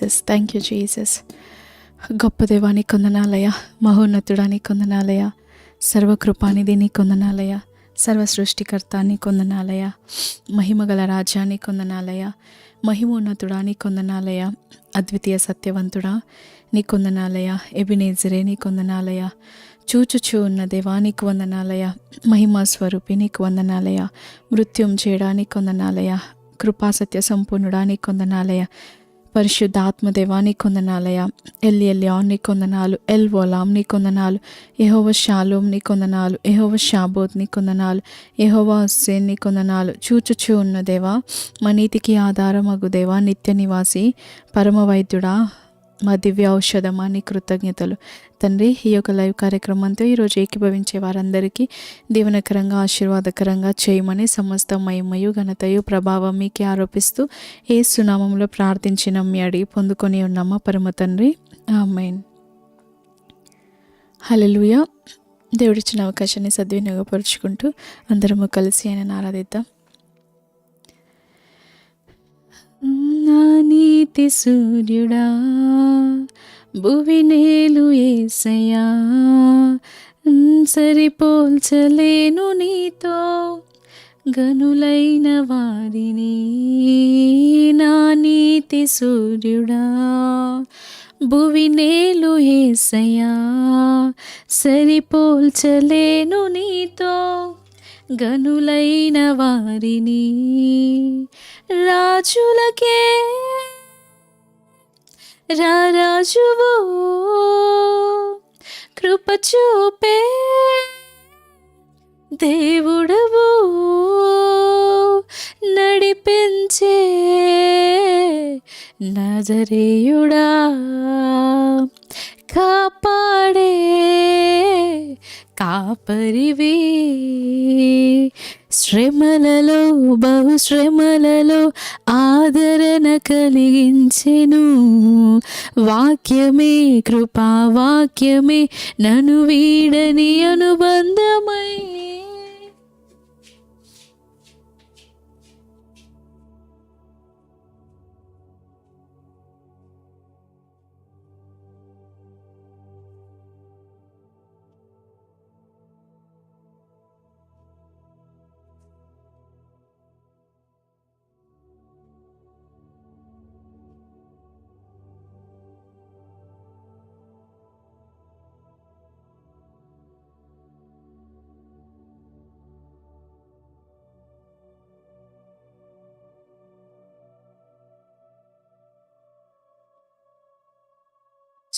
Jesus thank you Jesus గొప్ప దేవాని కొందనాలయ మహోన్నతుడాని కొందనాలయ సర్వకృపానిధి నీ కొందనాలయ సర్వ సృష్టికర్త నీ కొందనాలయ మహిమగల రాజ్యాన్ని కొందనాలయ మహిమోన్నతుడా నీ కొందనాలయ అద్వితీయ సత్యవంతుడా నీ కొందనాలయ ఎబినేజరే నీ కొందనాలయ చూచుచూ ఉన్న దేవా నీకు వందనాలయ మహిమా స్వరూపి నీకు వందనాలయ మృత్యుం చేయడానికి వందనాలయ కృపాసత్య సంపూర్ణుడా కొందనాలయ పరిశుద్ధాత్మదేవా నీ కొందనాలయ ఎల్ ఎల్యాన్ నీ కొందనాలు. ఎల్ వోలాం నీ కొందనాలు. ఎహోవ షాలోం నీ కొందనాలు. ఎహోవ షాబోత్ నీ కొందనాలు. ఎహోవ హుస్సేన్ నీ కొందనాలు. చూచుచూ ఉన్న దేవా మా నీతికి ఆధారమగు దేవా నిత్య నివాసి పరమవైద్యుడా. మా దివ్య ఔషధమా నీ కృతజ్ఞతలు. తండ్రి ఈ యొక్క లైవ్ కార్యక్రమంతో ఈరోజు ఏకీభవించే వారందరికీ దీవనకరంగా ఆశీర్వాదకరంగా చేయమని సమస్త మహిమయు ఘనతయు ప్రభావం మీకే ఆరోపిస్తూ ఏ సునామంలో ప్రార్థించిన మీ అడిగి పొందుకొని ఉన్నామా పరమ తండ్రి? ఆమెన్. హలలుయ దేవుడిచ్చిన అవకాశాన్ని సద్వినియోగపరుచుకుంటూ అందరము కలిసి ఆయన ఆరాధిద్దాం. నా నీతి సూర్యుడా భువినేలు ఏసయా సరిపోల్చలేను నీతో గనులైన వారిని. నా నీతి సూర్యుడా భువినేలు ఏసయా సరిపోల్చలేను నీతో గనులైన వారిని. రాజులకే రారాజువు కృపచూపే దేవుడవు నడిపించే నజరేయుడా. కాపాడే కాపరివే. శ్రమలలో బహుశ్రమలలో ఆదరణ కలిగించెను. వాక్యమే కృపా వాక్యమే నను వీడని అనుబంధమై.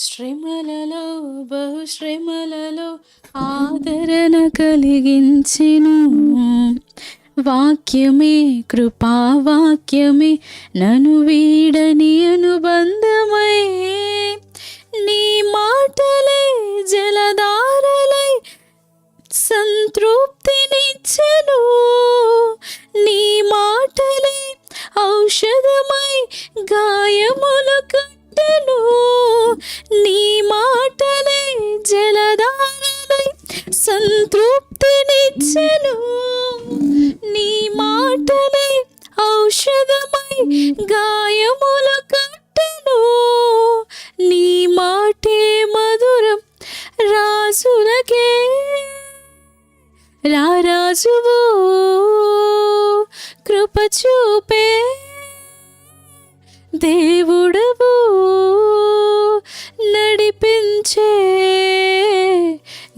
శ్రమలలో బహుశ్రమలలో ఆదరణ కలిగించిను. వాక్యమే కృపా వాక్యమే వీడని అనుబంధమై. నీ మాటలే జలధారలై సంతృప్తినిచ్చెను. నీ మాటలే ఔషధమై గాయములు కట్టెను.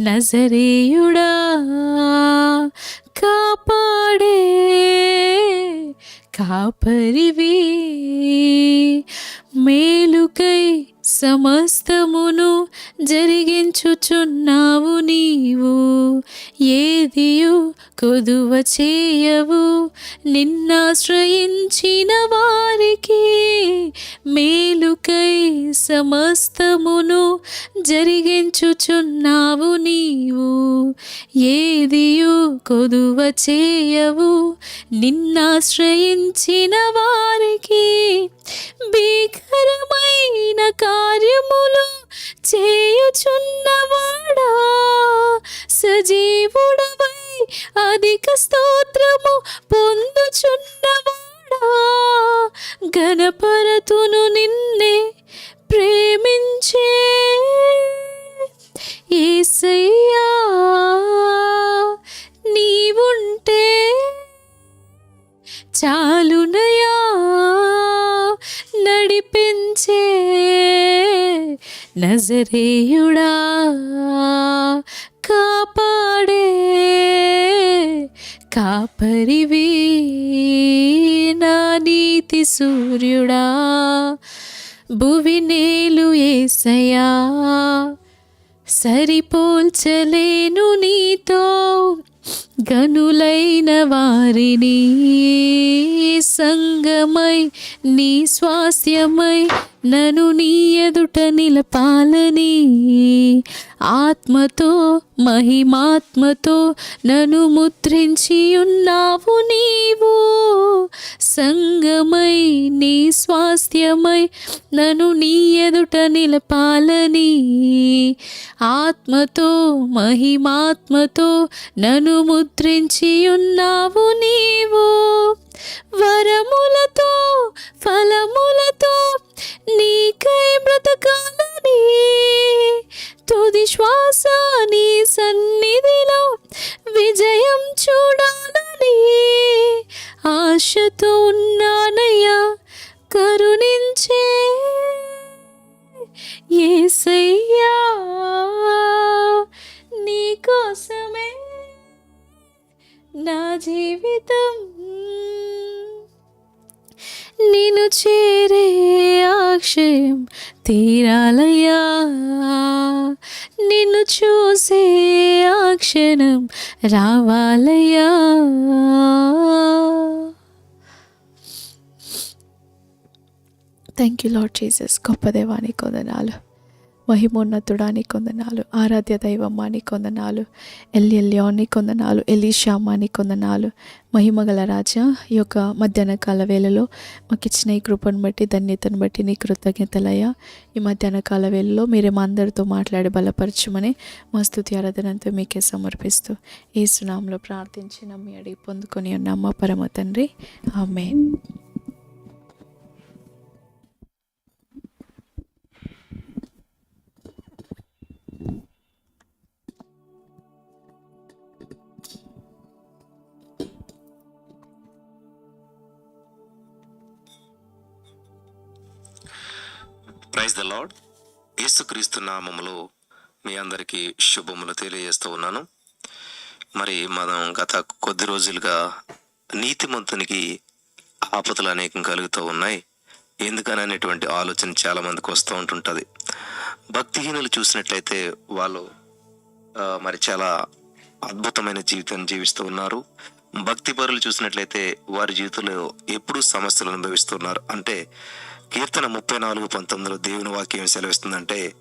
నజరేయుడా. కొదువ చేయవు నిన్నాశ్రయించిన వారికి మేలుకై సమస్తమును జరిగించుచున్నావు నీవు. ఏదియు కొదువ చేయవు నిన్నాశ్రయించిన వారికి భీకరమైన కార్యములు చేయుచున్నవాడా సజీవుడవై అధిక స్తోత్రము పొందుచున్నవాడా? గణపరతును నిన్నే ప్రేమించే ఏసయ్యా నీవుంటే చాలునయా? నడిపించే నజరేయుడా కాపాడే కాపరివి నా నీతి సూర్యుడా భువినేలు ఏసయా సరిపోల్చలేను నీతో గనులైన వారిని సంగమై నీ స్వాస్యమై నను నీ ఎదుట నిలపాలని. ఆత్మతో మహిమాత్మతో నను ముద్రించి ఉన్నావు నీవు. సంగమై నీ స్వాస్థ్యమై నను నీ ఎదుట నిలపాలని. ఆత్మతో మహిమాత్మతో నను ముద్రించి ఉన్నావు నీవు. నీతో ఉన్నానయ్యా కరుణించే ఏసయ్యా నీ కోసమే నా జీవితం. నిన్ను చేరే అక్షయం తీరాలయ్యా నిన్ను చూసే ఆ క్షణం రావాలయ్యా. థ్యాంక్ యూ లాడ్ జీసస్ గొప్ప దేవాని కొందనాలు మహిమోన్నతుడానికి కొందనాలు ఆరాధ్య దైవమ్మాని కొందనాలు ఎల్లి ఎల్లియాని కొందనాలు ఎలీషామాని కొందనాలు మహిమగల రాజా ఈ యొక్క మధ్యాహ్న కాల వేళలో మాకు ఇచ్చిన ఈ కృపను బట్టి ధన్యతను బట్టి నీ కృతజ్ఞతలయ్యా. ఈ మధ్యాహ్న కాల వేళలో మీరే మా అందరితో మాట్లాడి బలపరచమని మా స్థుతి ఆరాధనంతో మీకే సమర్పిస్తూ ఈ సునాంలో ప్రార్థించి నమ్మి అడిగి పొందుకొని ఉన్నాం మా పరమ తండ్రి. ఆమె ప్రైజ్ ద లార్డ్. యేసుక్రీస్తు నామములో మీ అందరికీ శుభములు తెలియజేస్తూ ఉన్నాను. మరి మనం గత కొద్ది రోజులుగా నీతిమంతునికి ఆపదలు అనేకం కలుగుతూ ఉన్నాయి. ఎందుకని అనేటువంటి ఆలోచన చాలా మందికి వస్తూ ఉంటుంటుంది. భక్తిహీనులు చూసినట్లయితే వాళ్ళు మరి చాలా అద్భుతమైన జీవితాన్ని జీవిస్తూ ఉన్నారు. భక్తి పరులు చూసినట్లయితే వారి జీవితంలో ఎప్పుడూ సమస్యలు అనుభవిస్తున్నారు. అంటే కీర్తన ముప్పై నాలుగు పంతొమ్మిదిలో దేవుని వాక్యం సెలవిస్తుందంటే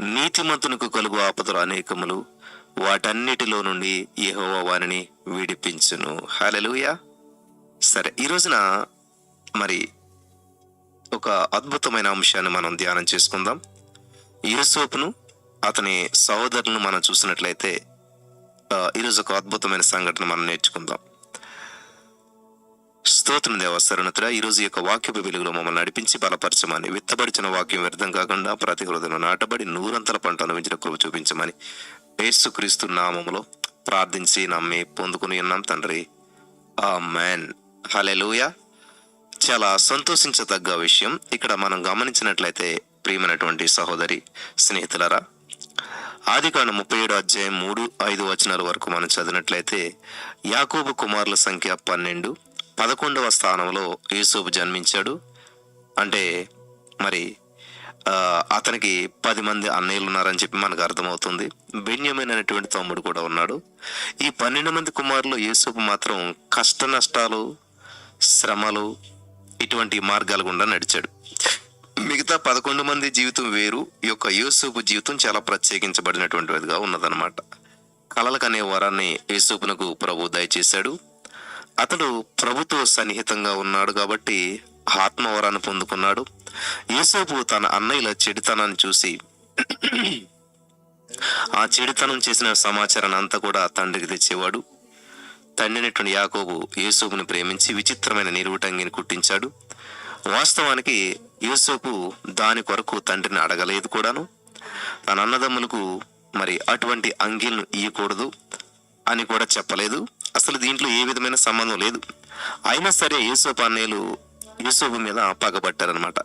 నీతిమంతునికి కలుగు ఆపదలు అనేకములు వాటన్నిటిలో నుండి యహోవా వారిని విడిపించును. హల్లెలూయా. సరే ఈ రోజున మరి ఒక అద్భుతమైన అంశాన్ని మనం ధ్యానం చేసుకుందాం. యూసోపును అతని సహోదరులను మనం చూసినట్లయితే ఈరోజు ఒక అద్భుతమైన సంఘటన మనం నేర్చుకుందాం. స్తోత్రం దేవ సరణతురా ఈరోజు యొక్క వాక్యపు వెలుగులో మమ్మల్ని నడిపించి బలపరచమని విత్తబడిచిన వాక్యం వ్యర్థం కాకుండా ప్రతి హృదయం నాటబడి నూరంతల పంట అనుభవించిన కృప చూపించమని యేసుక్రీస్తు నామములో ప్రార్థించి నమ్మి పొందుకుని ఉన్నాం తండ్రి. ఆ మ్యాన్ హలెలూయా చాలా సంతోషించదగ్గ విషయం. ఇక్కడ మనం గమనించినట్లయితే ప్రియమైనటువంటి సహోదరి స్నేహితులరా ఆదికాండ ముప్పై ఏడు అధ్యాయం మూడు ఐదు వచనాల వరకు మనం చదివినట్లయితే యాకోబు కుమారుల సంఖ్య పన్నెండు పదకొండవ స్థానంలో యూసుఫ్ జన్మించాడు. అంటే మరి అతనికి పది మంది అన్నయ్యలు ఉన్నారని చెప్పి మనకు అర్థమవుతుంది. బెన్యమైన అనేటువంటి తమ్ముడు కూడా ఉన్నాడు. ఈ పన్నెండు మంది కుమారులు యూసుఫ్ మాత్రం కష్ట నష్టాలు శ్రమలు ఇటువంటి మార్గాల గుండా నడిచాడు. మిగతా పదకొండు మంది జీవితం వేరు. ఈ యొక్క యూసుఫ్ జీవితం చాలా ప్రత్యేకించబడినటువంటిదిగా ఉన్నదన్నమాట. కలలు అనే వరాన్ని యూసుఫ్నకు ప్రభు దయచేశాడు. అతడు ప్రభుతో సన్నిహితంగా ఉన్నాడు కాబట్టి ఆత్మవరాన్ని పొందుకున్నాడు. యూసుఫు తన అన్నయ్యల చెడితనాన్ని చూసి ఆ చెడితనం చేసిన సమాచారాన్ని అంతా కూడా తండ్రికి తెచ్చేవాడు. తండ్రినటువంటి యాకోబు యేసోపుని ప్రేమించి విచిత్రమైన నిలువుటంగిని కుట్టించాడు. వాస్తవానికి యేసోపు దాని కొరకు తండ్రిని అడగలేదు కూడాను. తన అన్నదమ్ములకు మరి అటువంటి అంగీలను ఇయ్యకూడదు అని కూడా చెప్పలేదు. అసలు దీంట్లో ఏ విధమైన సంబంధం లేదు. అయినా సరే యూసుఫ్ అన్నయ్యలు యూసుఫ్ మీద పగబట్టారనమాట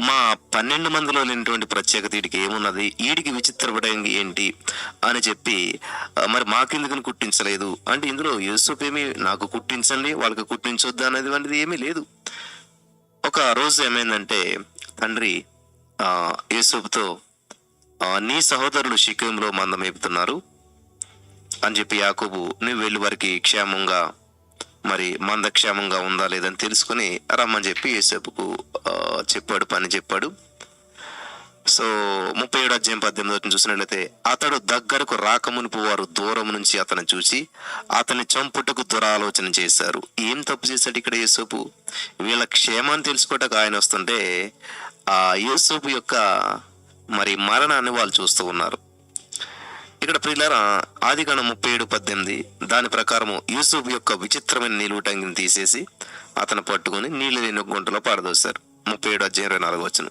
మా పన్నెండు మందిలో లేనటువంటి ప్రత్యేకత వీడికి ఏమున్నది? వీడికి విచిత్రపడంగి ఏంటి? అని చెప్పి మరి మాకెందుకని కుట్టించలేదు? అంటే ఇందులో యూసుఫ్ ఏమి నాకు కుట్టించండి వాళ్ళకి కుట్టించొద్దు అనేది అనేది ఏమీ లేదు. ఒక రోజు ఏమైందంటే తండ్రి ఆ, యూసుఫ్తో నీ సహోదరులు షికేంలో మందమేపుతున్నారు. అని చెప్పి యాకోబు నువ్వు వెళ్ళి వారికి క్షేమంగా మరి మంద క్షేమంగా ఉందా లేదని తెలుసుకుని రమ్మని చెప్పి యేసేపుకు చెప్పాడు పని చెప్పాడు. సో ముప్పై ఏడు అధ్యాయం పద్దెనిమిది చూసినట్లయితే అతడు దగ్గరకు రాకమునుపు వారు దూరం నుంచి అతను చూసి అతని చంపుటకు దురాలోచన చేశారు. ఏం తప్పు చేశాడు ఇక్కడ యేసోపు? వీళ్ళ క్షేమాన్ని తెలుసుకోవటకు ఆయన వస్తుంటే ఆ యేసోపు యొక్క మరి మరణాన్ని వాళ్ళు చూస్తూ ఉన్నారు. ఇక్కడ ప్రియులారా ఆదిగణం ముప్పై ఏడు పద్దెనిమిది దాని ప్రకారము యూసుఫ్ యొక్క విచిత్రమైన నీలుటంగిని తీసేసి అతను పట్టుకొని నీళ్ళు లేని గుంటలో పారదోశారు. ముప్పై ఏడు అధ్యాయం ఇరవై నాలుగు వచ్చిన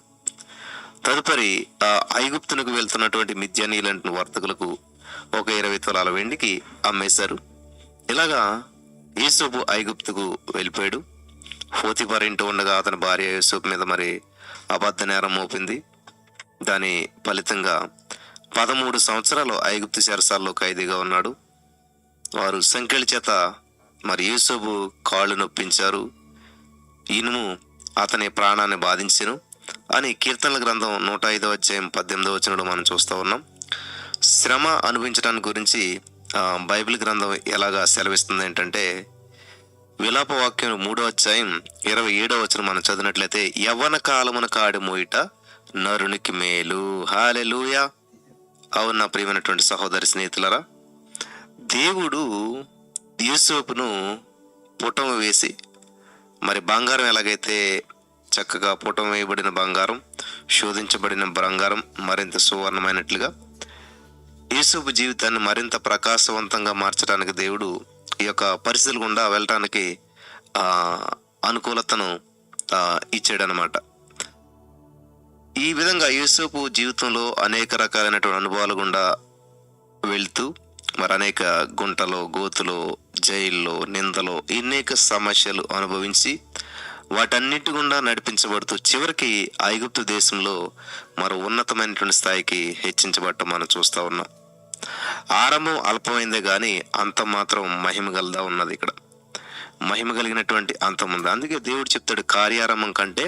తదుపరి ఆ ఐగుప్తునకు వెళ్తున్నటువంటి మిద్యానీలంటి వర్తకులకు ఒక ఇరవై తులాల వెండికి అమ్మేశారు. ఇలాగా యూసుఫ్ ఐగుప్తుకు వెళ్ళిపోయాడు. ఫోతిఫర్ ఇంటూ ఉండగా అతని భార్య యూసుఫ్ మీద మరి అబద్ధ నేరం మోపింది. దాని ఫలితంగా పదమూడు సంవత్సరాలు ఐగుప్తు చెరసాల్లో ఖైదీగా ఉన్నాడు. వారు సంఖ్యల చేత మరి యూసబు కాళ్ళు నొప్పించారు. ఇనుము అతని ప్రాణాన్ని బాధించను అని కీర్తనల గ్రంథం నూట ఐదో అధ్యాయం పద్దెనిమిదో వచనంలో మనం చూస్తూ ఉన్నాం. శ్రమ అనుభవించడానికి గురించి బైబిల్ గ్రంథం ఎలాగా సెలవిస్తుంది ఏంటంటే విలాప వాక్యం మూడో అధ్యాయం ఇరవై ఏడో వచనం మనం చదివినట్లయితే యవ్వన కాలమున కాడి మూయిట నరునికి మేలు. హాలెలూయా! అవును నా ప్రియమైనటువంటి సహోదరి స్నేహితులరా? దేవుడు యూసోపును పుటం వేసి మరి బంగారం ఎలాగైతే చక్కగా పుటం వేయబడిన బంగారం శోధించబడిన బంగారం మరింత సువర్ణమైనట్లుగా యూసూపు జీవితాన్ని మరింత ప్రకాశవంతంగా మార్చడానికి దేవుడు ఈ యొక్క పరిస్థితులు గుండా వెళ్ళటానికి అనుకూలతను ఇచ్చాడనమాట ఈ విధంగా యూసుపు జీవితంలో అనేక రకాలైనటువంటి అనుభవాలు గుండా వెళ్తూ మరి అనేక గుంటలో గోతులో జైల్లో నిందలో అనేక సమస్యలు అనుభవించి వాటన్నిటి గుండా నడిపించబడుతూ చివరికి ఐగుప్తు దేశంలో మరో ఉన్నతమైనటువంటి స్థాయికి హెచ్చించబడటం మనం చూస్తూ ఉన్నాం. ఆరంభం అల్పమైందే కానీ అంతం మాత్రం మహిమ గలదా ఉన్నది ఇక్కడ. మహిమ కలిగినటువంటి అంతం ఉంది అందుకే దేవుడు చెప్తాడు కార్యారంభం కంటే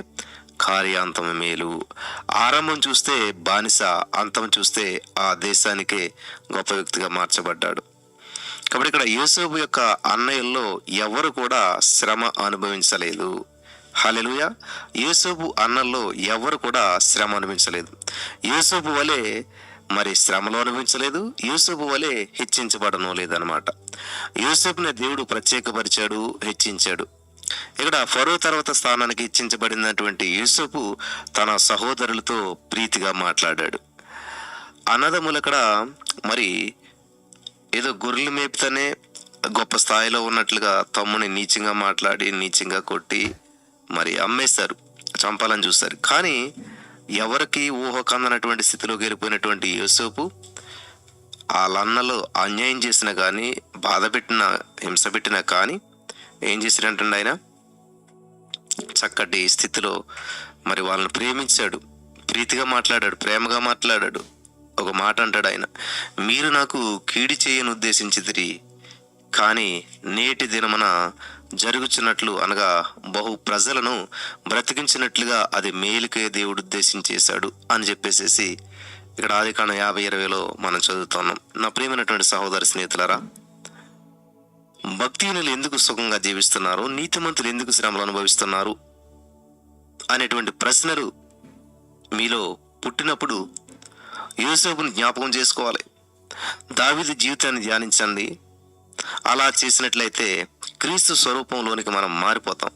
కార్యాంతం మేలు. ఆరంభం చూస్తే బానిస అంతం చూస్తే ఆ దేశానికే గొప్ప వ్యక్తిగా మార్చబడ్డాడు. కాబట్టి ఇక్కడ యూసుఫ్ యొక్క అన్నయ్యల్లో ఎవరు కూడా శ్రమ అనుభవించలేదు. హలెలుయ యూసుఫ్ అన్నల్లో ఎవరు కూడా శ్రమ అనుభవించలేదు. యూసుఫ్ వలె మరి శ్రమలో అనుభవించలేదు యూసుఫ్ వలె హెచ్చించబడను లేదనమాట యూసుఫ్ని దేవుడు ప్రత్యేకపరిచాడు హెచ్చించాడు. ఇక్కడ ఫరో తర్వాత స్థానానికి ఇచ్చించబడినటువంటి యూసుఫ్ తన సహోదరులతో ప్రీతిగా మాట్లాడాడు. అన్నదమ్ములు అక్కడ మరి ఏదో గొర్రెలు మేపుతూనే గొప్ప స్థాయిలో ఉన్నట్లుగా తమ్ముని నీచంగా మాట్లాడి నీచంగా కొట్టి మరి అమ్మేశారు చంపాలని చూస్తారు కానీ ఎవరికి ఊహ కందనటువంటి స్థితిలోకి వెళ్ళిపోయినటువంటి యూసోపు వాళ్ళన్నలో అన్యాయం చేసినా కానీ బాధ పెట్టిన హింస పెట్టినా కానీ ఏం చేసినట్టండి ఆయన? చక్కటి స్థితిలో మరి వాళ్ళని ప్రేమించాడు. ప్రీతిగా మాట్లాడాడు ప్రేమగా మాట్లాడాడు. ఒక మాట అంటాడు ఆయన మీరు నాకు కీడి చేయని ఉద్దేశించిదిరి కానీ నేటి దినమున జరుగుచున్నట్లు అనగా బహు ప్రజలను బ్రతికించినట్లుగా అది మేలుకే దేవుడు ఉద్దేశించేశాడు అని చెప్పేసేసి ఇక్కడ ఆదికాండం యాభై ఇరవైలో మనం చదువుతున్నాం. నా ప్రియమైనటువంటి సహోదరి స్నేహితులరా భక్తిహీనులు ఎందుకు సుఖంగా జీవిస్తున్నారు? నీతిమంతులు ఎందుకు శ్రమలు అనుభవిస్తున్నారు? అనేటువంటి ప్రశ్నలు మీలో పుట్టినప్పుడు యూసేపుని జ్ఞాపకం చేసుకోవాలి. దావిది జీవితాన్ని ధ్యానించండి. అలా చేసినట్లయితే క్రీస్తు స్వరూపంలోనికి మనం మారిపోతాం.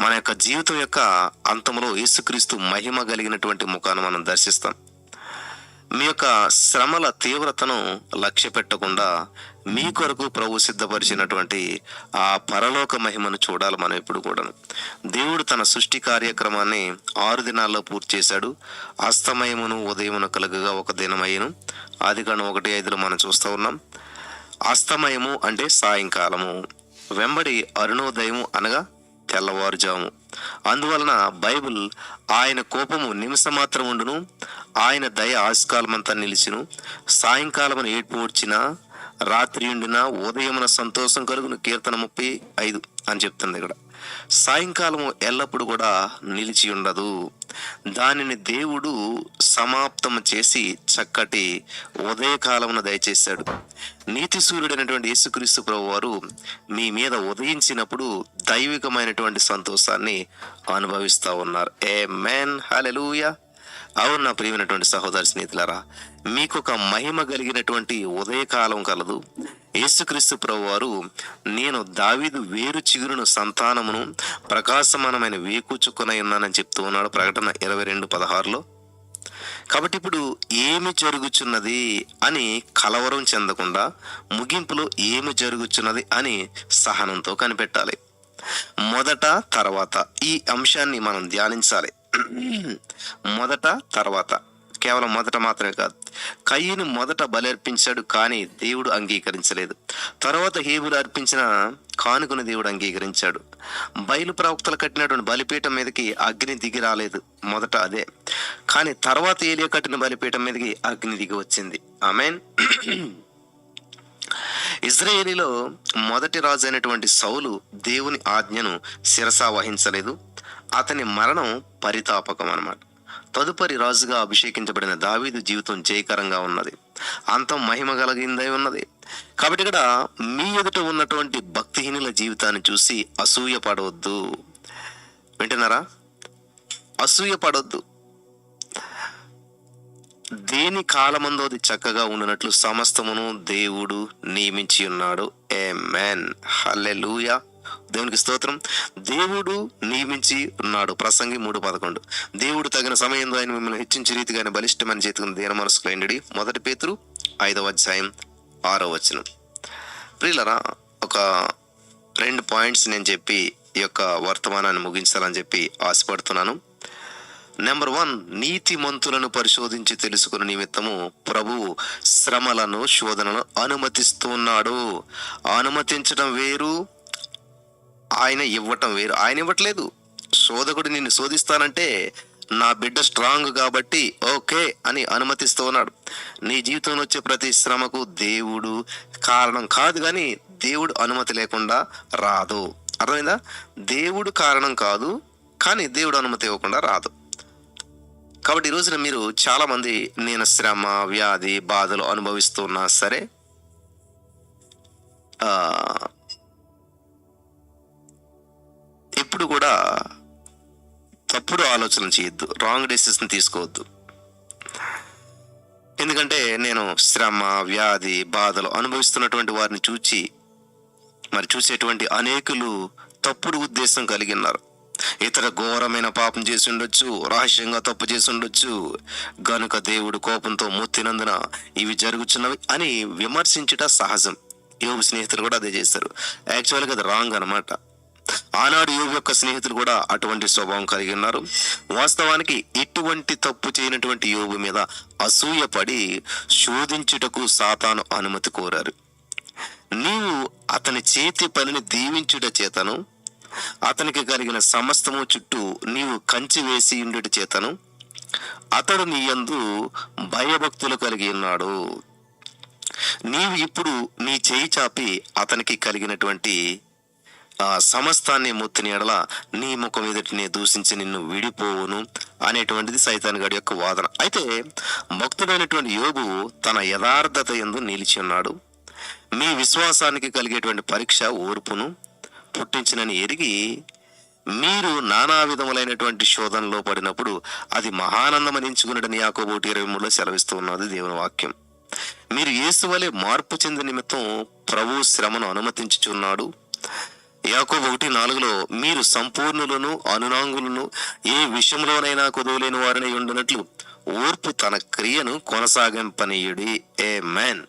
మన యొక్క జీవితం యొక్క అంతంలో యేసుక్రీస్తు మహిమ కలిగినటువంటి ముఖాన్ని మనం దర్శిస్తాం. మీ యొక్క శ్రమల తీవ్రతను లక్ష్య పెట్టకుండా మీ కొరకు ప్రభు సిద్ధపరిచినటువంటి ఆ పరలోక మహిమను చూడాలి మనం ఎప్పుడు కూడా దేవుడు తన సృష్టి కార్యక్రమాన్ని ఆరు దినాల్లో పూర్తి చేశాడు. అస్తమయమును ఉదయమును కలుగగా ఒక దినమయ్యను. ఆది కాండం ఒకటి ఐదులో మనం చూస్తూ ఉన్నాం. అస్తమయము అంటే సాయంకాలము. వెంబడి అరుణోదయము అనగా తెల్లవారుజాము. అందువలన బైబిల్ ఆయన కోపము నిమిషమాత్రం ఉండును ఆయన దయ ఆస్కాలమంతా నిలిచిను. సాయంకాలమున ఏడ్పు వచ్చిన రాత్రి ఉండిన ఉదయమున సంతోషం కలుగును. కీర్తన ముప్పై ఐదు అని చెప్తుంది ఇక్కడ. సాయంకాలము ఎల్లప్పుడూ కూడా నిలిచి ఉండదు. దానిని దేవుడు సమాప్తం చేసి చక్కటి ఉదయకాలమున దయచేశాడు. నీతి సూర్యుడైనటువంటి యేసుక్రీస్తు ప్రభు వారు మీ మీద ఉదయించినప్పుడు దైవికమైనటువంటి సంతోషాన్ని అనుభవిస్తూ ఉన్నారు. ఏ మ్యాన్ హలెలూయా అవును నా ప్రియమైనటువంటి సహోదరి స్నేహితులారా మీకు ఒక మహిమ కలిగినటువంటి ఉదయకాలం కలదు. యేసుక్రీస్తు ప్రభువారు నేను దావీదు వేరు చిగురును సంతానమును ప్రకాశమానమైన వేకుచుకునై ఉన్నానని చెప్తూ ఉన్నాడు ప్రకటన ఇరవై రెండు పదహారులో. కాబట్టి ఇప్పుడు ఏమి జరుగుచున్నది అని కలవరం చెందకుండా ముగింపులో ఏమి జరుగుచున్నది అని సహనంతో కనిపెట్టాలి. మొదట తర్వాత ఈ అంశాన్ని మనం ధ్యానించాలి. మొదట తర్వాత కేవలం మొదట మాత్రమే కాదు కయ్యను మొదట బలర్పించాడు కానీ దేవుడు అంగీకరించలేదు. తర్వాత హేబులు అర్పించిన కానుకను దేవుడు అంగీకరించాడు. బయలు ప్రవక్తలు కట్టినటువంటి బలిపీఠం మీదకి అగ్ని దిగి రాలేదు మొదట అదే. కానీ తర్వాత ఏలియా కట్టిన బలిపీఠం మీదకి అగ్ని దిగి వచ్చింది. ఆమెన్. ఇజ్రాయేలీలో మొదటి రాజు అయినటువంటి సౌలు దేవుని ఆజ్ఞను శిరసా వహించలేదు. అతని మరణం పరితాపకం అన్నమాట. తదుపరి రాజుగా అభిషేకించబడిన దావీదు జీవితం జయకరంగా ఉన్నది. అంతం మహిమ కలిగిందై ఉన్నది. కాబట్టి ఇక్కడ మీ ఎదుట ఉన్నటువంటి భక్తిహీనుల జీవితాన్ని చూసి అసూయ పడవద్దు. వింటున్నారా? అసూయ పడవద్దు. దేని కాలమందు అది చక్కగా ఉండినట్లు సమస్తమును దేవుడు నియమించి ఉన్నాడు. ఏ మ్యాన్ హల్లెలూయా దేవునికి స్తోత్రం. దేవుడు నియమించి ఉన్నాడు. ప్రసంగి మూడు పదకొండు. దేవుడు తగిన సమయంలో ఆయన మిమ్మల్ని హెచ్చించి రీతిగానే బలిష్టమని చేతుకుని దేన మనసుకు మొదటి పేతురు ఐదవ అధ్యాయం ఆరో వచనం. ప్రియులరా ఒక రెండు పాయింట్స్ నేను చెప్పి ఈ యొక్క వర్తమానాన్ని ముగించాలని చెప్పి ఆశపడుతున్నాను. నెంబర్ వన్ నీతి మంతులను పరిశోధించి తెలుసుకున్న నిమిత్తము ప్రభువు శ్రమలను శోధనను అనుమతిస్తున్నాడు అనుమతించడం వేరు ఆయన ఇవ్వటం వేరు. ఆయన ఇవ్వట్లేదు. శోధకుడు నిన్ను శోధిస్తానంటే నా బిడ్డ స్ట్రాంగ్ కాబట్టి ఓకే అని అనుమతిస్తూ ఉన్నాడు. నీ జీవితంలో వచ్చే ప్రతి శ్రమకు దేవుడు కారణం కాదు కానీ దేవుడు అనుమతి లేకుండా రాదు. అర్థమైందా? దేవుడు కారణం కాదు కానీ దేవుడు అనుమతి ఇవ్వకుండా రాదు. కాబట్టి ఈ రోజున మీరు చాలామంది నేను శ్రమ వ్యాధి బాధలు అనుభవిస్తున్నా సరే ఎప్పుడు కూడా తప్పుడు ఆలోచన చేయొద్దు రాంగ్ డెసిషన్ తీసుకోవద్దు. ఎందుకంటే నేను శ్రమ వ్యాధి బాధలు అనుభవిస్తున్నటువంటి వారిని చూచి మరి చూసేటువంటి అనేకులు తప్పుడు ఉద్దేశం కలిగి ఉన్నారు. ఇతర ఘోరమైన పాపం చేసి ఉండొచ్చు రహస్యంగా తప్పు చేసి ఉండొచ్చు గనుక దేవుడు కోపంతో మొత్తినందున ఇవి జరుగుతున్నవి అని విమర్శించుట సహజం. యోగు స్నేహితులు కూడా అదే చేశారు యాక్చువల్గా అది రాంగ్ అనమాట ఆనాడు యోగు యొక్క స్నేహితులు కూడా అటువంటి స్వభావం కలిగి ఉన్నారు. వాస్తవానికి ఇటువంటి తప్పు చేయనటువంటి యోగు మీద అసూయపడి శోధించుటకు సాతాను అనుమతి కోరారు. నీవు అతని చేతి పనిని దీవించుట చేతను అతనికి కలిగిన సమస్తము చుట్టూ నీవు కంచి వేసి ఉండుట చేతను అతడు నీ యందు భయభక్తులు కలిగి ఉన్నాడు. నీవు ఇప్పుడు నీ చేయి చాపి అతనికి కలిగినటువంటి ఆ సమస్తాన్ని ముత్తిని ఎడల నీ ముఖం ఎదుటిని దూషించి నిన్ను విడిపోవును అనేటువంటిది సైతాన్ గడి యొక్క వాదన. అయితే భక్తుడైనటువంటి యోగు తన యథార్థత ఎందు నిలిచి ఉన్నాడు. మీ విశ్వాసానికి కలిగేటువంటి పరీక్ష ఓర్పును పుట్టించినని ఎరిగి మీరు నానా విధములైనటువంటి శోధనలో పడినప్పుడు అది మహానందం ఎంచుకున్నదని యాకోబోటి ఇరవై మూడులో సెలవిస్తూ ఉన్నది దేవుని వాక్యం. మీరు యేసు వలె మార్పు చెందిన నిమిత్తం ప్రభు శ్రమను అనుమతించుచున్నాడు. యాకో ఒకటి నాలుగులో మీరు సంపూర్ణులను అనునాంగులను ఏ విషయంలోనైనా కుదవలేని వారిని ఉండినట్లు ఓర్పు తన క్రియను కొనసాగింపనీయుడి. ఏ మ్యాన్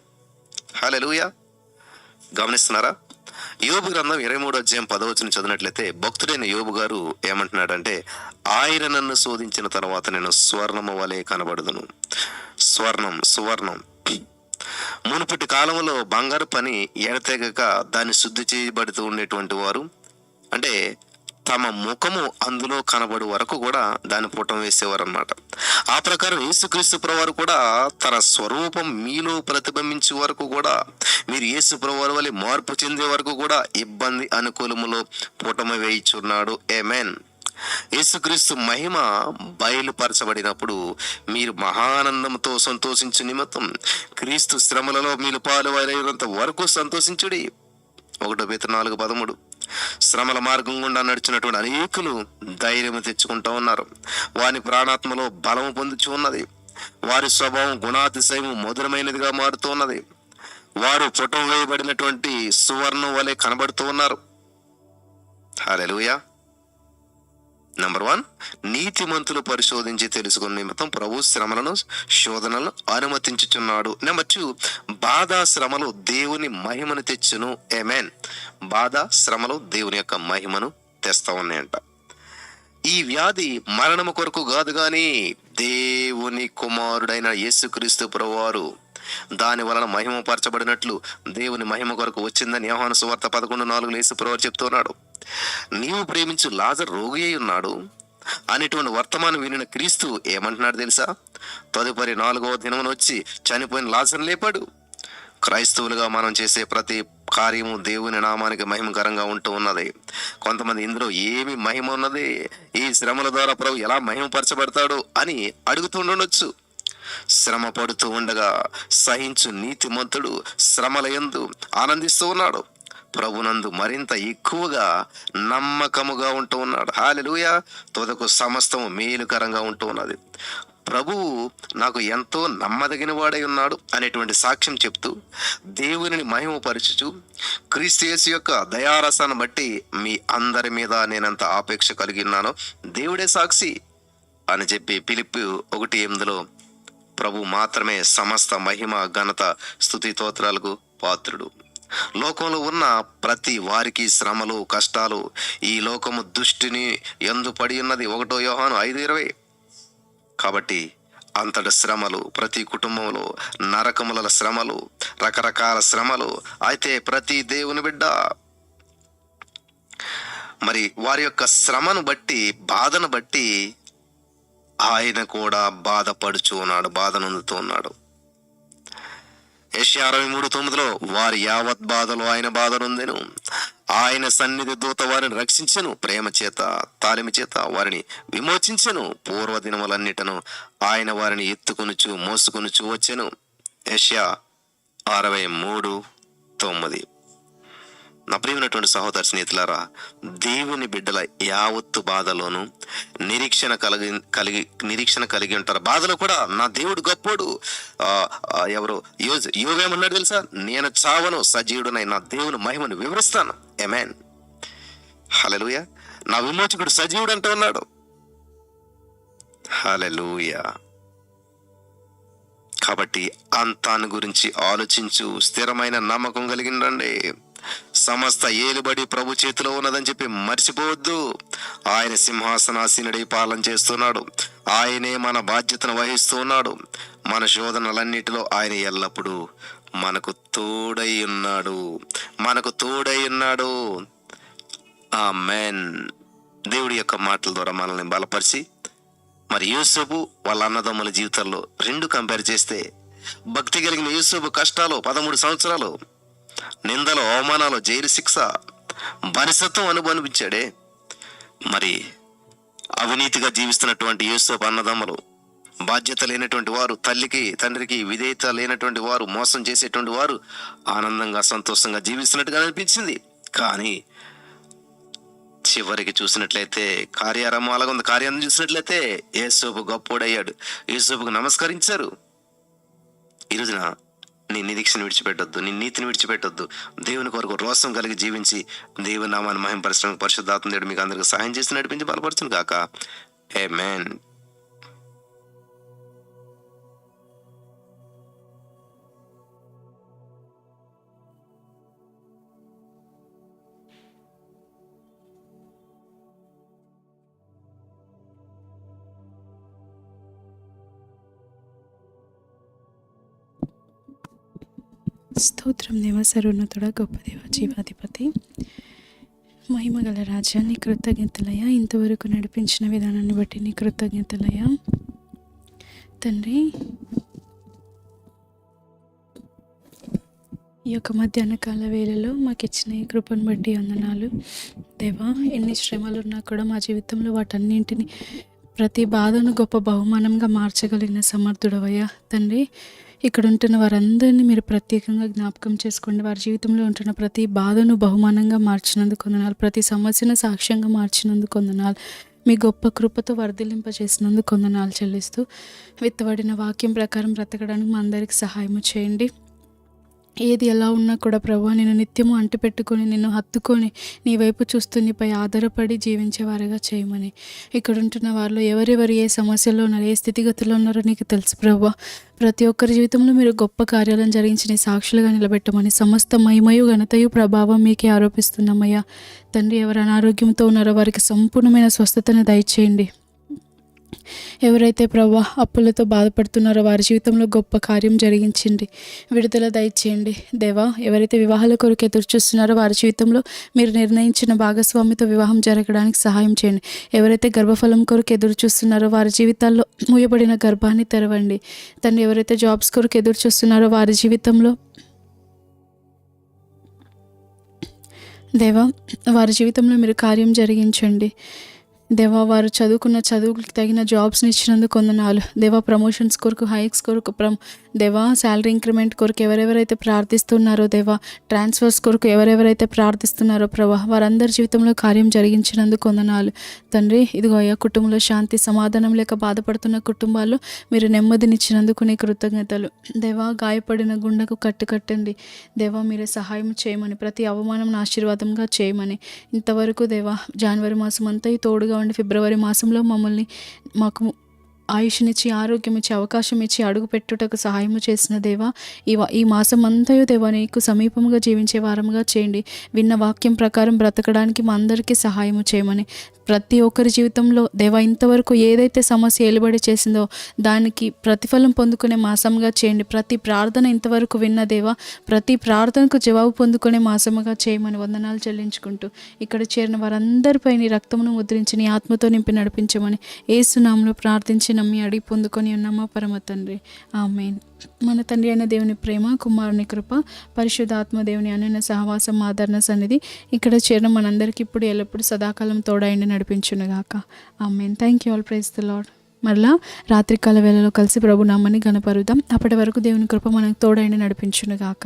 హలెలూయా గమనిస్తున్నారా? యోబు గ్రంథం ఇరవై మూడు అధ్యాయం పదవచనం చదివినట్లయితే భక్తుడైన యోబు గారు ఏమంటున్నాడంటే ఆయన నన్ను శోధించిన తర్వాత నేను స్వర్ణము వలె కనబడదును. స్వర్ణం సువర్ణం. మునుపటి కాలంలో బంగారు పని ఎడతెగక దాన్ని శుద్ధి చేయబడుతూ ఉండేటువంటి వారు. అంటే తమ ముఖము అందులో కనబడు వరకు కూడా దాన్ని పుటం వేసేవారు అనమాట ఆ ప్రకారం యేసుక్రీస్తు ప్రవారు కూడా తన స్వరూపం మీలో ప్రతిబింబించే వరకు కూడా మీరు యేసు ప్రవారు వల్ల మార్పు చెందే వరకు కూడా ఇబ్బంది అనుకూలములో పుటమ వేయిచున్నాడు. ఏమెన్ యేసుక్రీస్తు మహిమ బయలుపరచబడినప్పుడు మీరు మహానందంతో సంతోషించు నిమిత్తం క్రీస్తు శ్రమలలో మీరు పాలువైనంత వరకు సంతోషించుడి. ఒకటో పేత నాలుగు పదమూడు. శ్రమల మార్గం గుండా నడిచినటువంటి అనేకులు ధైర్యం తెచ్చుకుంటూ ఉన్నారు. వారి ప్రాణాత్మలో బలము పొందుచు ఉన్నది. వారి స్వభావం గుణాతిశయము మధురమైనదిగా మారుతూ ఉన్నది. వారు పుటం వేయబడినటువంటి సువర్ణం వలె కనబడుతూ ఉన్నారు. హల్లెలూయా. నంబర్ వన్ నీతిమంతులు పరిశోధించి తెలుసుకున్న నిమిత్తం ప్రభు శ్రమలను శోధనలను అనుమతించుచున్నాడు. నెంబర్ టూ బాధ శ్రమలు దేవుని మహిమను తెచ్చును. ఎమెన్ బాధ శ్రమలు దేవుని యొక్క మహిమను తెస్తా ఉన్నాయంట ఈ వ్యాధి మరణము కొరకు కాదు కానీ దేవుని కుమారుడైన యేసుక్రీస్తు ప్రభువారు దాని వలన మహిమపరచబడినట్లు దేవుని మహిమ కొరకు వచ్చిందని యోహాను సువార్త పదకొండు నాలుగు యేసు ప్రభువారు చెప్తున్నాడు. నీవు ప్రేమించు లాజర్ రోగి అయి ఉన్నాడు. అనేటువంటి వర్తమానం వినిన క్రీస్తు ఏమంటున్నాడు తెలుసా? తదుపరి నాలుగవ దినమున వచ్చి చనిపోయిన లాజర్ లేపాడు. క్రైస్తవులుగా మనం చేసే ప్రతి కార్యము దేవుని నామానికి మహిమకరంగా ఉంటూ ఉన్నది. కొంతమంది ఇందులో ఏమి మహిమ ఉన్నది? ఈ శ్రమల ద్వారా ప్రభు ఎలా మహిమపరచబడతాడు అని అడుగుతుండొచ్చు శ్రమ పడుతూ ఉండగా సహించు నీతిమంతుడు శ్రమల ఎందు ఆనందిస్తూ ఉన్నాడు. ప్రభునందు మరింత ఎక్కువగా నమ్మకముగా ఉంటూ ఉన్నాడు. హాలెలూయ. తొదకు సమస్తము మేలుకరంగా ఉంటూ ఉన్నది. ప్రభువు నాకు ఎంతో నమ్మదగిన వాడై ఉన్నాడు అనేటువంటి సాక్ష్యం చెప్తూ దేవునిని మహిమపరచుచు క్రీస్తు యొక్క దయారసాన్ని బట్టి మీ అందరి మీద నేనంత ఆపేక్ష కలిగి ఉన్నాను దేవుడే సాక్షి అని చెప్పి పిలిపి ఒకటి ఎనిమిదిలో ప్రభు మాత్రమే సమస్త మహిమ ఘనత స్థుతి తోత్రాలకు పాత్రుడు. లోకంలో ఉన్న ప్రతి వారికి శ్రమలు కష్టాలు ఈ లోకము దుష్టిని ఎందు పడి ఉన్నది? ఒకటో యోహాను ఐదు ఇరవై. కాబట్టి అంతటి శ్రమలు ప్రతి కుటుంబంలో నరకముల శ్రమలు రకరకాల శ్రమలు అయితే ప్రతి దేవుని బిడ్డ. మరి వారి యొక్క శ్రమను బట్టి బాధను బట్టి ఆయన కూడా బాధపడుచు ఉన్నాడు బాధనందుతూ ఉన్నాడు. యెషయా అరవై మూడు తొమ్మిదిలో వారి యావత్ బాధలు ఆయన బాధనుందెను. ఆయన సన్నిధి దూత వారిని రక్షించెను ప్రేమ చేత తాలిమి చేత వారిని విమోచించను. పూర్వదినములన్నిటను ఆయన వారిని ఎత్తుకొనుచు మోసుకొనుచు వచ్చెను. యెషయా అరవై మూడు తొమ్మిది. నా ప్రియమైనటువంటి సహోదర స్నేహితులారా దేవుని బిడ్డల యావత్తు బాధలోను నిరీక్షణ కలిగి కలిగి నిరీక్షణ కలిగి ఉంటారు. బాధలో కూడా నా దేవుడు గొప్పోడు. ఎవరు? యోజ్ యోగేమన్నాడు తెలుసా? నేను చావను సజీవుడునై నా దేవుని మహిమను వివరిస్తాను. ఎమెన్ హలలుయ నా విమోచకుడు సజీవుడు అంటూ ఉన్నాడు. హలెలూయ కాబట్టి అంతాను గురించి ఆలోచించు స్థిరమైన నమ్మకం కలిగిండండి. సమస్త ఏలుబడి ప్రభు చేతిలో ఉన్నదని చెప్పి మర్చిపోవద్దు. ఆయన సింహాసనాసీనుడై పాలన చేస్తున్నాడు. ఆయనే మన బాధ్యతను వహిస్తూ ఉన్నాడు మన శోధనలన్నిటిలో ఆయన ఎల్లప్పుడూ మనకు తోడై ఉన్నాడు. మనకు తోడై ఉన్నాడు. ఆ మెన్ దేవుడి యొక్క మాటల ద్వారా మనల్ని బలపరిచి మరి యూసఫు వాళ్ళ అన్నదమ్ముల జీవితాల్లో రెండు కంపేర్ చేస్తే భక్తి కలిగిన యూసఫు కష్టాలు పదమూడు సంవత్సరాలు నిందలు అవమానాలు జైలు శిక్ష బానిసత్వం అనుభవించాడే మరి అవినీతిగా జీవిస్తున్నటువంటి యూసఫ్ అన్నదమ్ములు బాధ్యత లేనటువంటి వారు తల్లికి తండ్రికి విధేయత లేనటువంటి వారు మోసం చేసేటువంటి వారు ఆనందంగా సంతోషంగా జీవిస్తున్నట్టుగా అనిపించింది. కానీ చివరికి చూసినట్లయితే కార్యారంభం అలాగ ఉంది. కార్యాన్ని చూసినట్లయితే యేసోపు గొప్పోడయ్యాడు. యేసోపుకు నమస్కరించారు. ఈరోజున నీ నిరీక్షను విడిచిపెట్టొద్దు నీ నీతిని విడిచిపెట్టొద్దు. దేవుని కొరకు రోసం కలిగి జీవించి దేవుని నామాన్ని మహిమ పరిశ్రమ పరిశుద్ధాత్మ దేవుడు మీకు అందరికీ సహాయం చేసి నడిపించి బలపరచును కాక ఏ మేన్ స్తోత్రం దేవ సర్వోన్నతుడ గొప్ప దేవ జీవాధిపతి. మహిమగల రాజా నీ కృతజ్ఞతలయ. ఇంతవరకు నడిపించిన విధానాన్ని బట్టి నీ కృతజ్ఞతలయ. తండ్రి ఈ యొక్క మధ్యాహ్న కాల వేళలో మాకు ఇచ్చిన ఈ కృపను బట్టి వందనాలు. దేవా ఎన్ని శ్రమలు ఉన్నా కూడా మా జీవితంలో వాటన్నింటిని ప్రతి బాధను గొప్ప బహుమానంగా మార్చగలిగిన సమర్థుడవయ్యా. తండ్రి ఇక్కడ ఉంటున్న వారందరినీ మీరు ప్రత్యేకంగా జ్ఞాపకం చేసుకోండి. వారి జీవితంలో ఉంటున్న ప్రతి బాధను బహుమానంగా మార్చినందుకు వందనాలు. ప్రతి సమస్యను సాక్ష్యంగా మార్చినందుకు వందనాలు. మీ గొప్ప కృపతో వర్ధిలింపజేసినందుకు వందనాలు చెల్లిస్తూ విత్తబడిన వాక్యం ప్రకారం బ్రతకడానికి మా అందరికి సహాయం చేయండి. ఏది ఎలా ఉన్నా కూడా ప్రభు నేను నిత్యము అంటిపెట్టుకొని నిన్ను హత్తుకొని నీ వైపు చూస్తూ నీపై ఆధారపడి జీవించేవారుగా చేయమని. ఇక్కడ ఉంటున్న వారిలో ఎవరెవరు ఏ సమస్యలో ఉన్నారు ఏ స్థితిగతుల్లో ఉన్నారో నీకు తెలుసు ప్రభు. ప్రతి ఒక్కరి జీవితంలో మీరు గొప్ప కార్యాలను జరిగించిన సాక్షులుగా నిలబెట్టమని సమస్త మహిమయు ఘనతయు ప్రభావం మీకే ఆరోపిస్తున్నామయ్యా. తండ్రి ఎవరు అనారోగ్యంతో ఉన్నారో వారికి సంపూర్ణమైన స్వస్థతను దయచేయండి. ఎవరైతే ప్రభా అప్పులతో బాధపడుతున్నారో వారి జీవితంలో గొప్ప కార్యం జరిగించండి విడుదల దయచేయండి. దేవా ఎవరైతే వివాహాల కొరకు ఎదురు చూస్తున్నారో వారి జీవితంలో మీరు నిర్ణయించిన భాగస్వామితో వివాహం జరగడానికి సహాయం చేయండి. ఎవరైతే గర్భఫలం కొరకు ఎదురు చూస్తున్నారో వారి జీవితాల్లో మూయబడిన గర్భాన్ని తెరవండి. తను ఎవరైతే జాబ్స్ కొరకు ఎదురు చూస్తున్నారో వారి జీవితంలో దేవా వారి జీవితంలో మీరు కార్యం జరిగించండి. దేవా వారు చదువుకున్న చదువుకి తగిన జాబ్స్ని ఇచ్చినందుకు కొందనాలు దేవా ప్రమోషన్స్ కొరకు హైక్స్ కొరకు ప్రమ్ దేవా శాలరీ ఇంక్రిమెంట్ కొరకు ఎవరెవరైతే ప్రార్థిస్తున్నారో దేవా ట్రాన్స్ఫర్స్ కొరకు ఎవరెవరైతే ప్రార్థిస్తున్నారో ప్రభా వారందరి జీవితంలో కార్యం జరిగించినందుకు కొందనాలు తండ్రి ఇదిగో అయ్యా కుటుంబంలో శాంతి సమాధానం లేక బాధపడుతున్న కుటుంబాల్లో మీరు నెమ్మదినిచ్చినందుకు నీ కృతజ్ఞతలు. దేవా గాయపడిన గుండెకు కట్టు కట్టండి. దేవా మీరే సహాయం చేయమని ప్రతి అవమానం ఆశీర్వాదంగా చేయమని. ఇంతవరకు దేవా జనవరి మాసం అంతా ఈ తోడుగా ఉండి ఫిబ్రవరి మాసంలో మమ్మల్ని మాకు ఆయుష్నిచ్చి ఆరోగ్యం ఇచ్చి అవకాశం ఇచ్చి అడుగుపెట్టుటకు సహాయము చేసిన దేవా ఈ ఈ మాసం అంతయు దేవా నీకు సమీపంగా జీవించే వారముగా చేయండి. విన్న వాక్యం ప్రకారం బ్రతకడానికి మా అందరికీ సహాయము చేయమని. ప్రతి ఒక్కరి జీవితంలో దేవా ఇంతవరకు ఏదైతే సమస్య ఏలుబడి చేసిందో దానికి ప్రతిఫలం పొందుకునే మాసంగా చేయండి. ప్రతి ప్రార్థన ఇంతవరకు విన్న దేవా ప్రతి ప్రార్థనకు జవాబు పొందుకునే మాసముగా చేయమని వందనాలు చెల్లించుకుంటూ ఇక్కడ చేరిన వారందరిపై నీ రక్తమును ముద్రించి నీ ఆత్మతో నింపి నడిపించమని ఏసునామంలో ప్రార్థించిన నమ్మి అడిగి పొందుకొని ఉన్నామా పరమ తండ్రి? ఆమెన్. మన తండ్రి అయిన దేవుని ప్రేమ కుమారుని కృప పరిశుద్ధాత్మ దేవుని అనన్న సహవాసం ఆదరణ సన్నిధి ఇక్కడ చేరిన మనందరికీ ఇప్పుడు ఎల్లప్పుడూ సదాకాలం తోడైండి నడిపించునుగాక. Amen. Thank you all praise the Lord మరలా రాత్రికాల వేళలో కలిసి ప్రభు నామని గణపరుద్దాం అప్పటి వరకు దేవుని కృప మనకు తోడైండి నడిపించునుగాక.